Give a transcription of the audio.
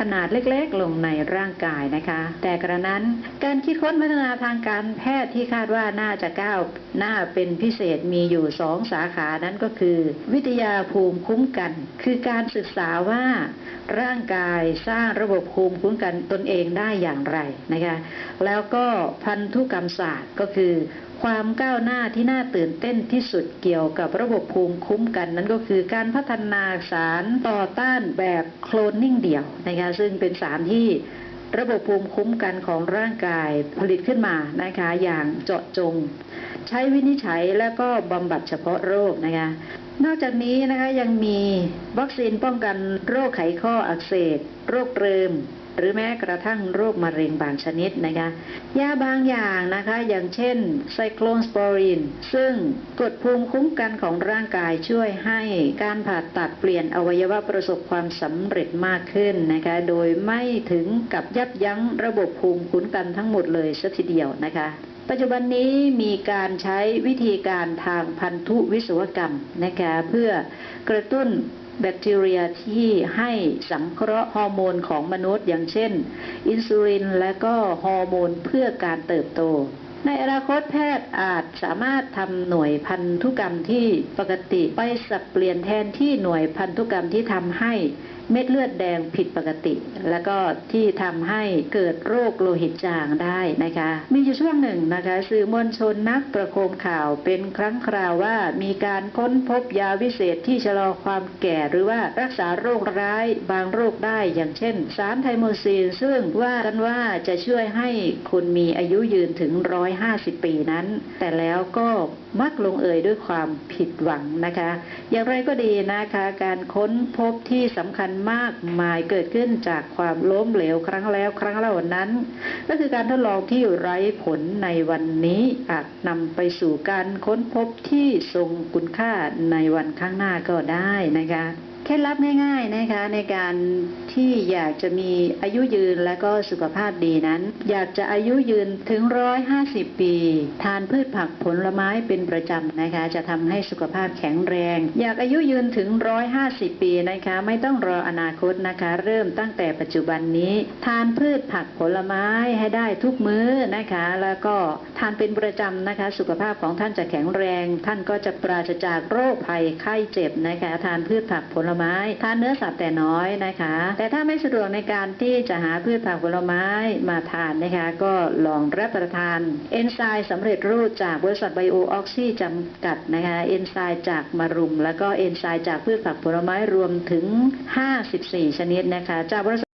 ขนาดเล็กๆ ลงในร่างกายนะคะ แต่กระนั้นการคิดค้นพัฒนาทางการแพทย์ที่คาดว่าน่าจะก้าวหน้าเป็นพิเศษมีอยู่สองสาขานั้นก็คือ วิทยาภูมิคุ้มกัน คือการศึกษาว่าร่างกายสร้างระบบภูมิคุ้มกันตนเองได้อย่างไรนะคะ แล้วก็พันธุกรรมศาสตร์ก็คือ ความก้าวหน้าที่น่าตื่นเต้นที่สุดเกี่ยวกับระบบภูมิคุ้มกันนั้นก็คือการพัฒนาสารต่อต้านแบบโคลนนิ่งเดี่ยวนะคะซึ่งเป็นสารที่ระบบภูมิคุ้มกันของร่างกายผลิตขึ้นมานะคะอย่างเจาะจง ใช้วินิจฉัยและก็บำบัดเฉพาะโรคนะคะนอกจากนี้นะคะยังมีวัคซีนป้องกันโรคไขข้ออักเสบโรคเริมหรือแม้กระทั่งโรคมะเร็งบางชนิดนะคะยาบางอย่างนะคะ อย่างเช่นไซโคลนสปอริน ซึ่งกดภูมิคุ้มกันของร่างกายช่วยให้การผ่าตัดเปลี่ยนอวัยวะประสบความสำเร็จมากขึ้นนะคะ โดยไม่ถึงกับยับยั้งระบบภูมิคุ้มกันทั้งหมดเลยสักทีเดียวนะคะ ปัจจุบันนี้มีการใช้วิธีการทางพันธุวิศวกรรมนะคะเพื่อกระตุ้นแบคทีเรียที่ให้สังเคราะห์ฮอร์โมนของมนุษย์อย่างเช่น อินซูลินและก็ฮอร์โมนเพื่อการเติบโต ในอนาคตแพทย์อาจสามารถทำหน่วยพันธุกรรมที่ปกติไปสับเปลี่ยนแทนที่หน่วยพันธุกรรมที่ทำให้เม็ดเลือดแดงผิดปกติ แล้วก็ที่ทำให้เกิดโรคโลหิตจางได้นะคะ มีอยู่ช่วงหนึ่งนะคะ สื่อมวลชนนักประโคมข่าวเป็นครั้งคราวว่ามีการค้นพบยาวิเศษที่ชะลอความแก่หรือว่ารักษาโรคร้ายบางโรคได้อย่างเช่น สารไทโมซีนซึ่งว่ากันว่าจะช่วยให้คุณมีอายุยืนถึงร้อย150 ปีนั้น แต่แล้วก็มักลงเอยด้วยความผิดหวังนะคะ อย่างไรก็ดีนะคะ การค้นพบที่สำคัญมากมายเกิดขึ้นจากความล้มเหลวครั้งแล้วครั้งเล่านั้น ก็คือการทดลองที่ไร้ผลในวันนี้อาจนำไปสู่การค้นพบที่ทรงคุณค่าในวันข้างหน้าก็ได้นะคะเคล็ดลับง่ายๆนะคะในการที่อยากจะมีอายุยืนและก็สุขภาพดีนั้น อยากจะอายุยืนถึงร้อยห้าสิบปี ทานพืชผักผลไม้เป็นประจำนะคะ จะทำให้สุขภาพแข็งแรง อยากอายุยืนถึงร้อยห้าสิบปีนะคะ ไม่ต้องรออนาคตนะคะ เริ่มตั้งแต่ปัจจุบันนี้ ทานพืชผักผลไม้ให้ได้ทุกมื้อนะคะ แล้วก็ทานเป็นประจำนะคะ สุขภาพของท่านจะแข็งแรง ท่านก็จะปราศจากโรคภัยไข้เจ็บนะคะ ทานพืชผักผลไม้ ทานเนื้อสัตว์แต่น้อยนะคะ แต่ถ้าไม่สะดวกในการที่จะหาพืชผักผลไม้มาทานนะคะ ก็ลองรับประทาน เอนไซม์สำเร็จรูปจากบริษัทไบโอออกซีจำกัดนะคะเอนไซม์จากมะรุม แล้วก็เอนไซม์จากพืชผักผลไม้รวมถึง 54 ชนิดนะคะจากบริษัท